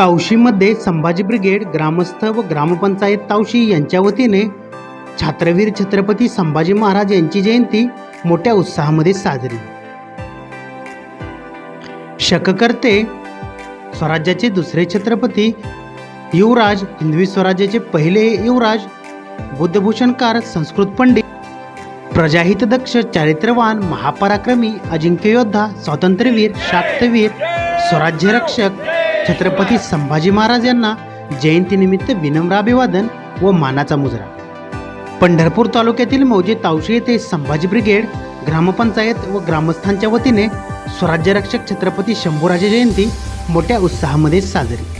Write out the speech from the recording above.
तावशीमध्ये Sambhaji brigade ग्रामस्थ व ग्रामपंचायत तावशी यांच्या वतीने छात्रवीर छत्रपती संभाजी महाराज यांची जयंती मोठ्या उत्साहामध्ये साजरी. शककर्ते स्वराज्याचे दुसरे छत्रपती युवराज हिंदवी स्वराज्याचे पहिले युवराज बुद्धभूषणकार संस्कृत पंडित प्रजाहितदक्ष चारित्र्यवान महापराक्रमी अजिंक्य योद्धा स्वातंत्र्यवीर शाक्तवीर स्वराज्यरक्षक छत्रपती संभाजी महाराज यांना जयंतीनिमित्त विनम्र अभिवादन व मानाचा मुजरा. पंढरपूर तालुक्यातील मौजे तावशी येथे संभाजी ब्रिगेड ग्रामपंचायत व ग्रामस्थांच्या वतीने स्वराज्यरक्षक छत्रपती शंभूराजे जयंती मोठ्या उत्साहामध्ये साजरी.